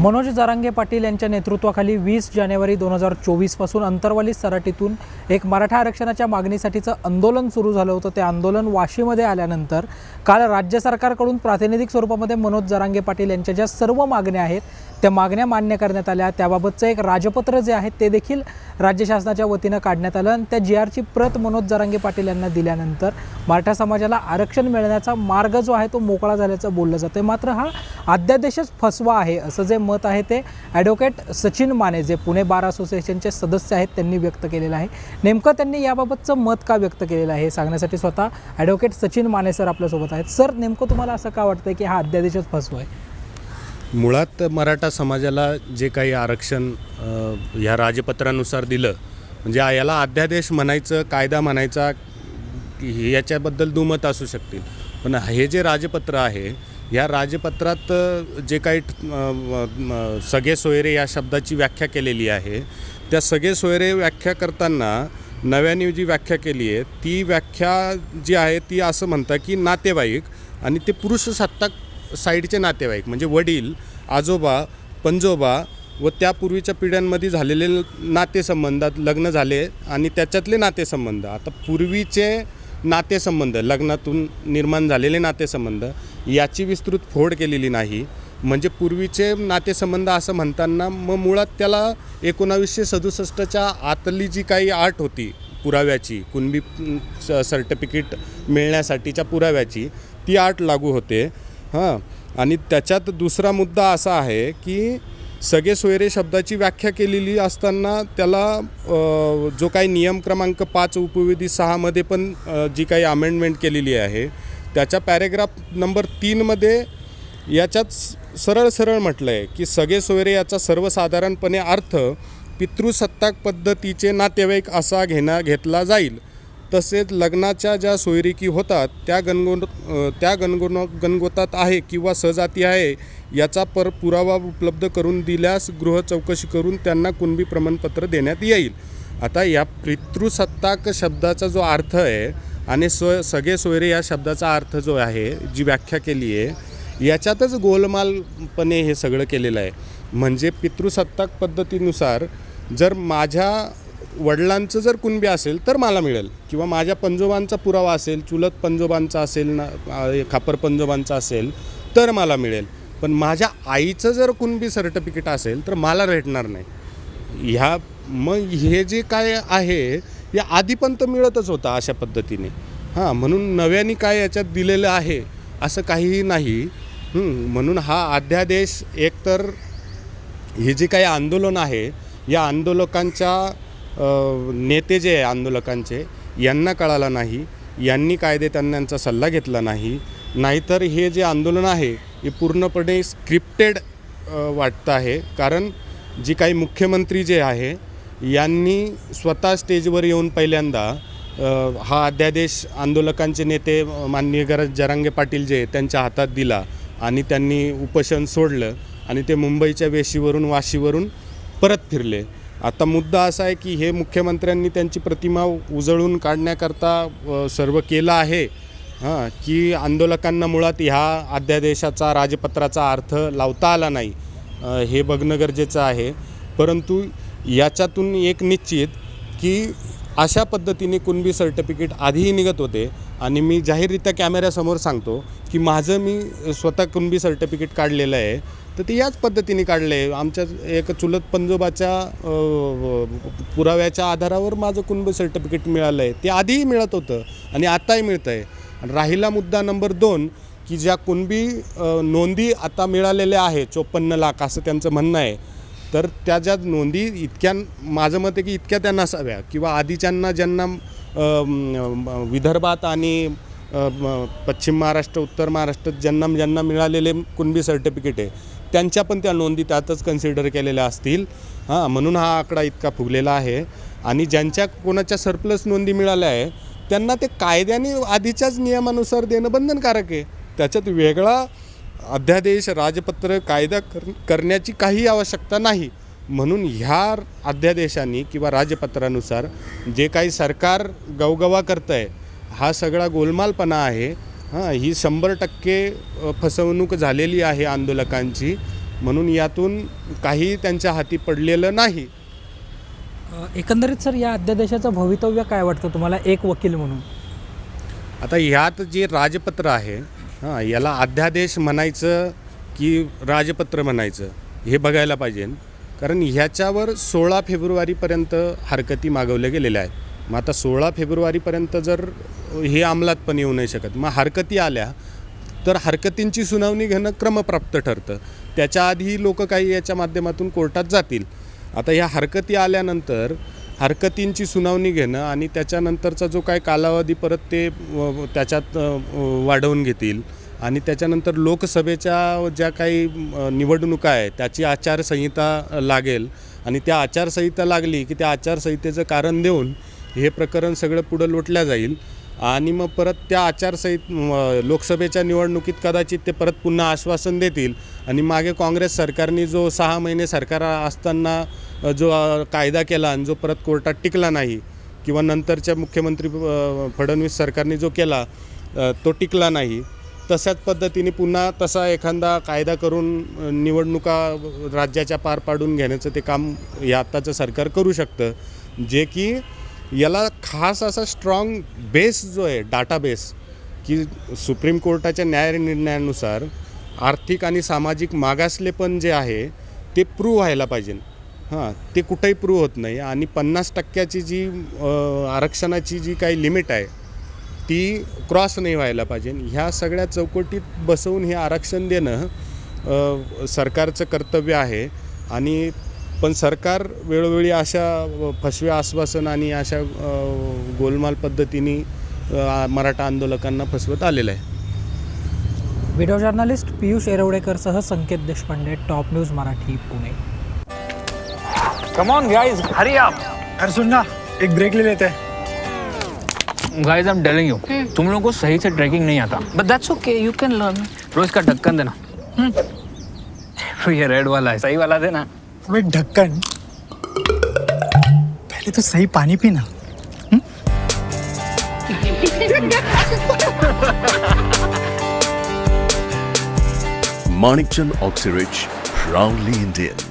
मनोज जरांगे पाटील यांच्या नेतृत्वाखाली वीस जानेवारी दोन हजार चोवीसपासून अंतरवाली सराटीतून एक मराठा आरक्षणाच्या मागणीसाठीचं आंदोलन सुरू झालं होतं. ते आंदोलन वाशीमध्ये आल्यानंतर काल राज्य सरकारकडून प्रातिनिधिक स्वरूपामध्ये मनोज जरांगे पाटील यांच्या ज्या सर्व मागण्या आहेत त्या मागण्या मान्य करण्यात आल्या. त्याबाबतचं एक राजपत्र जे आहे ते देखील राज्य शासनाच्या वतीनं काढण्यात आलं आणि त्या जी आरची प्रत मनोज जरांगे पाटील यांना दिल्यानंतर मराठा समाजाला आरक्षण मिळण्याचा मार्ग जो आहे तो मोकळा झाल्याचं बोललं जातं मात्र हा अध्यादेशच फसवा आहे असं जे मत आहे ते. ॲडव्होकेट सचिन माने जे पुणे बार असोसिएशनचे सदस्य आहेत त्यांनी व्यक्त केलेलं आहे. नेमकं त्यांनी याबाबतचं मत का व्यक्त केलेलं आहे हे सांगण्यासाठी स्वतः ॲडव्होकेट सचिन माने सर आपल्यासोबत आहेत. सर नेमकं तुम्हाला असं का वाटतं की हा अध्यादेशच फसवा आहे मुळात मराठा समाजाला जे काही आरक्षण ह्या राजपत्रानुसार दिलं म्हणजे याला अध्यादेश म्हणायचं कायदा म्हणायचा हे- याच्याबद्दल दुमत असू शकतील. पण हे जे राजपत्र आहे या राजपत्रात जे काही सगळे सोयरे या शब्दाची व्याख्या केलेली आहे त्या सगळे सोयरे व्याख्या करताना नव्याने जी व्याख्या केली आहे ती व्याख्या जी आहे ती असं म्हणतात की नातेवाईक आणि ते पुरुष सत्ताक साईडचे नातेवाईक म्हणजे वडील आजोबा पंजोबा व त्यापूर्वीच्या पिढ्यांमध्ये झालेले नातेसंबंधात लग्न झाले आणि त्याच्यातले नातेसंबंध. आता पूर्वीचे नातेसंबंध लग्नातून निर्माण झालेले नातेसंबंध याची विस्तृत फोड केलेली नाही. म्हणजे पूर्वीचे नातेसंबंध असं म्हणताना मग मुळात त्याला एकोणावीसशे सदुसष्टच्या आतली जी काही आट होती पुराव्याची कुणबी स- सर्टिफिकेट मिळण्यासाठीच्या पुराव्याची ती आट लागू होते. हां. आणि त्याच्यात दुसरा मुद्दा असा आहे की सगळे सोयरे शब्दाची व्याख्या केलेली असताना त्याला जो काही नियम क्रमांक पाच उपविधी सहामध्ये पण जी काही अमेंडमेंट केलेली आहे त्याच्या पॅरेग्राफ नंबर तीनमध्ये याच्यात सरळ सरळ म्हटलं आहे की सगळे सोयरे याचा सर्वसाधारणपणे अर्थ पितृसत्ताक पद्धतीचे नातेवाईक असा घेणा घेतला जाईल. तसेच लग्नाच्या ज्या सोयरिकी होतात त्या गणगो त्या गणगोन गणगोतात आहे किंवा सहजाती आहे याचा पर पुरावा उपलब्ध करून दिल्यास गृह चौकशी करून त्यांना कुणबी प्रमाणपत्र देण्यात येईल. आता या पितृसत्ताक शब्दाचा जो अर्थ आहे आणि सो सगळे सोयरे या शब्दाचा अर्थ जो आहे जी व्याख्या केली आहे याच्यातच गोलमालपणे हे सगळं केलेलं आहे. म्हणजे पितृसत्ताक पद्धतीनुसार जर माझ्या वडिलांचं जर कुणबी असेल तर मला मिळेल. किंवा माझ्या पंजोबांचा पुरावा असेल चुलत पंजोबांचा असेल ना खापर पंजोबांचा असेल तर मला मिळेल. पण माझ्या आईचं जर कुणबी सर्टिफिकेट असेल तर मला भेटणार नाही. ह्या मग हे जे काय आहे या आधी पण तर मिळतच होता अशा पद्धतीने. हां म्हणून नव्याने काय याच्यात दिलेलं आहे असं काहीही नाही. म्हणून हा अध्यादेश एकतर हे जे काही आंदोलन आहे या आंदोलकांच्या नेते जे आहे आंदोलकांचे यांना कळाला नाही. यांनी कायदे त्यांचा सल्ला घेतला नाही. नाहीतर हे जे आंदोलन आहे हे पूर्णपणे स्क्रिप्टेड वाटतं आहे. कारण जी काही मुख्यमंत्री जे आहे यांनी स्वतः स्टेजवर येऊन पहिल्यांदा हा अध्यादेश आंदोलकांचे नेते माननीय गरज जरांगे पाटील जे त्यांच्या हातात दिला आणि त्यांनी उपोषण सोडलं आणि ते मुंबईच्या वेशीवरून वाशीवरून परत फिरले. आता मुद्दा असा आहे की हे मुख्यमंत्र्यांनी त्यांची प्रतिमा उजळून काढण्याकरता सर्व केलं आहे हां की आंदोलकांना मुळात ह्या अध्यादेशाचा राजपत्राचा अर्थ लावता आला नाही हे बघणं गरजेचं आहे. परंतु याच्यातून एक निश्चित की अशा पद्धतीने कुणबी सर्टिफिकेट आधीही निघत होते. आणि मी जाहीररित्या कॅमेऱ्यासमोर सांगतो की माझं मी स्वतः कुणबी सर्टिफिकेट काढलेलं आहे. तर ते याच पद्धतीने काढलं. आहे आमच्या एक चुलत पंजोबाच्या पुराव्याच्या आधारावर माझं कुणबी सर्टिफिकेट मिळालं आहे. ते आधीही मिळत होतं आणि आताही मिळतं आहे आणि राहिला मुद्दा नंबर दोन की ज्या कुणबी नोंदी आता मिळालेल्या आहे चोपन्न लाख असं त्यांचं म्हणणं आहे. तर त्या ज्या नोंदी इतक्या माझं मत आहे की इतक्या त्या नसाव्या किंवा आधीच्यांना ज्यांना विदर्भात आणि पश्चिम महाराष्ट्र उत्तर महाराष्ट्रात ज्यांना ज्यांना मिळालेले कुणबी सर्टिफिकेट आहे त्यांच्या पण त्या नोंदी त्यातच कन्सिडर केलेल्या असतील. हां म्हणून हा आकडा इतका फुगलेला आहे. आणि ज्यांच्या कोणाच्या सरप्लस नोंदी मिळाल्या आहे त्यांना ते कायद्याने आधीच्याच नियमानुसार देणं बंधनकारक आहे. त्याच्यात वेगळा अध्यादेश राजपत्र कायदा कर करण्याची काही आवश्यकता नाही. म्हणून ह्या अध्यादेशाने किंवा राजपत्रानुसार जे काही सरकार गवगवा करतं आहे हा सगळा गोलमालपणा आहे. हां ही शंभर टक्के फसवणूक झालेली आहे आंदोलकांची. म्हणून यातून काही त्यांच्या हाती पडलेलं नाही. एकंदरीत सर या अध्यादेशाचं भवितव्य काय वाटतं तुम्हाला? एक वकील म्हणून. आता ह्यात जे राजपत्र आहे हां याला अध्यादेश म्हणायचं की राजपत्र म्हणायचं हे बघायला पाहिजे. कारण ह्याच्यावर सोळा फेब्रुवारीपर्यंत हरकती मागवल्या गेलेल्या आहेत. मग आता सोळा फेब्रुवारीपर्यंत जर हे अंमलात पण येऊ नाही शकत मग हरकती आल्या तर हरकतींची सुनावणी घेणं क्रमप्राप्त ठरतं. त्याच्या आधी लोक काही याच्या माध्यमातून कोर्टात जातील. आता ह्या हरकती आल्यानंतर हरकतींची सुनावणी घेणं आणि त्याच्यानंतरचा जो काय कालावधी परत ते त्याच्यात वाढवून घेतील. आणि त्याच्यानंतर लोकसभेच्या ज्या काही निवडणुका आहे त्याची आचारसंहिता लागेल. आणि त्या आचारसंहिता लागली की त्या आचारसंहितेचं कारण देऊन हे प्रकरण सगळं पुढं लोटल्या जाईल. आणि मग परत त्या आचारसंहित लोकसभेच्या निवडणुकीत कदाचित ते परत पुन्हा आश्वासन देतील. आणि मागे काँग्रेस सरकारने जो सहा महिने सरकार असताना जो कायदा केला आणि जो परत कोर्टात टिकला नाही किंवा नंतरच्या मुख्यमंत्री फडणवीस सरकारने जो केला तो टिकला नाही. तशाच पद्धतीने पुन्हा तसा एखादा कायदा करून निवडणुका राज्याच्या पार पाडून घेण्याचं ते काम हे आत्ताचं सरकार करू शकतं. जे की याला खास असा स्ट्रॉंग बेस जो आहे डाटा बेस की सुप्रीम कोर्टाच्या न्याय निर्णयानुसार आर्थिक आणि सामाजिक मागासलेपण जे आहे ते प्रूव्ह व्हायला पाहिजे. हां ते कुठंही प्रूव्ह होत नाही. आणि पन्नास टक्क्याची जी आरक्षणाची जी काही लिमिट आहे ती क्रॉस नाही व्हायला पाहिजे. ह्या सगळ्या चौकटीत बसवून हे आरक्षण देणं सरकारचं कर्तव्य आहे. आणि पण सरकार वेळोवेळी अशा फसव्या आश्वासन आणि अशा गोलमाल पद्धतीने मराठा आंदोलकांना फसवत आलेलं आहे. Video journalist Piyush एरवडेकरसह Sanket Deshpande top news Marathi Pune. Come on guys hurry up अरे सुन ना एक ब्रेक ले लेते. हैं guys I am telling you तुम लोगों को सही से ट्रैकिंग नहीं आता. But that's okay you can learn रोज का ढक्कन देना. ये रेड वाला है. सही वाला देना. अबे ढक्कन पहले तो सही पानी पीना Manikchand Oxyrich, proudly Indian.